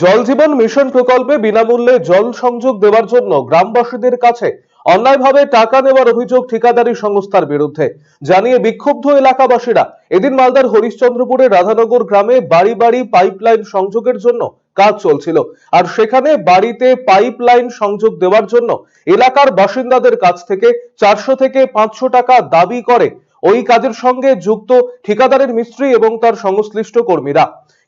জল জীবন মিশন প্রকল্পে বিনামূল্যে জল সংযোগ দেওয়ার জন্য গ্রামবাসীদের কাছে অন্যায়ভাবে টাকা নেওয়ার অভিযোগ ঠিকাদারি সংস্থার বিরুদ্ধে। জানিয়ে বিক্ষুব্ধ এলাকাবাসীরা এদিন মালদার হরিশ্চন্দ্রপুরের রাধানগর গ্রামে বাড়ি বাড়ি পাইপলাইন সংযোগের জন্য কাজ চলছিল। আর সেখানে বাড়িতে পাইপলাইন সংযোগ দেওয়ার জন্য এলাকার বাসিন্দাদের কাছ থেকে চারশো থেকে পাঁচশো টাকা দাবি করে। ওই কাজের সঙ্গে যুক্ত ঠিকাদারের মিস্ত্রি এবং তার সংশ্লিষ্ট কর্মীরা।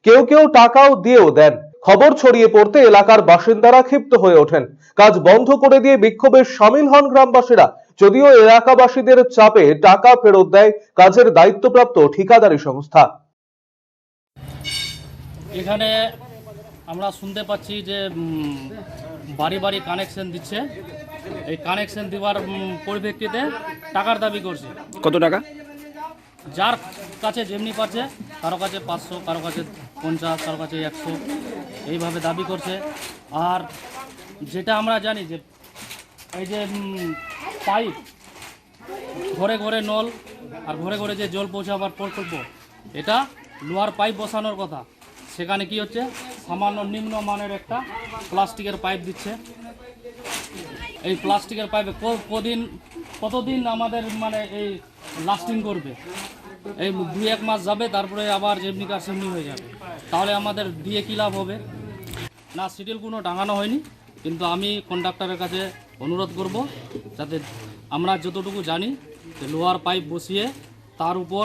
কেউ কেউ টাকাও দিয়েও দেন। খবর ছড়িয়ে পড়তে এলাকার বাসিন্দারা ক্ষিপ্ত হয়ে ওঠেন। কাজ বন্ধ করে দিয়ে বিক্ষোভে সামিল হন গ্রামবাসীরা। যদিও এলাকাবাসীদের চাপে টাকা ফেরত দেয় কাজের দায়িত্বপ্রাপ্ত ঠিকাদারি সংস্থা। এখানে আমরা শুনতে পাচ্ছি যে উম, বাড়ি বাড়ি কানেকশন দিচ্ছে। এই কানেকশন দেওয়ার পরিপ্রেক্ষিতে টাকার দাবি করছে। কত টাকা? যার কাছে যেমনি পাচ্ছে কারও কাছে পাঁচশো, কারও কাছে পঞ্চাশ, কারও কাছে একশো, এইভাবে দাবি করছে। আর যেটা আমরা জানি যে, এই যে পাইপ, ঘরে ঘরে নল আর ঘরে ঘরে যে জল পৌঁছাবার প্রকল্প, এটা লোহার পাইপ বসানোর কথা। সেখানে কি হচ্ছে? সামান্য নিম্নমানের একটা প্লাস্টিকের পাইপ দিচ্ছে। এই প্লাস্টিকের পাইপে কদিন, কতদিন আমাদের মানে এই লাস্টিং করবে? এই দুই এক মাস যাবে, তারপরে আবার যেমনি কার সেমনি হয়ে যাবে। তাহলে আমাদের দিয়ে কী লাভ হবে? না সিডিল কোনো টাঙানো হয়নি, কিন্তু আমি কন্ডাক্টরের কাছে অনুরোধ করব যাতে আমরা যতটুকু জানি যে লোহার পাইপ বসিয়ে তার উপর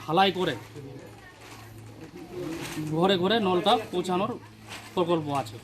ঢালাই করে ঘরে ঘরে নলটা পৌঁছানোর প্রকল্প আছে।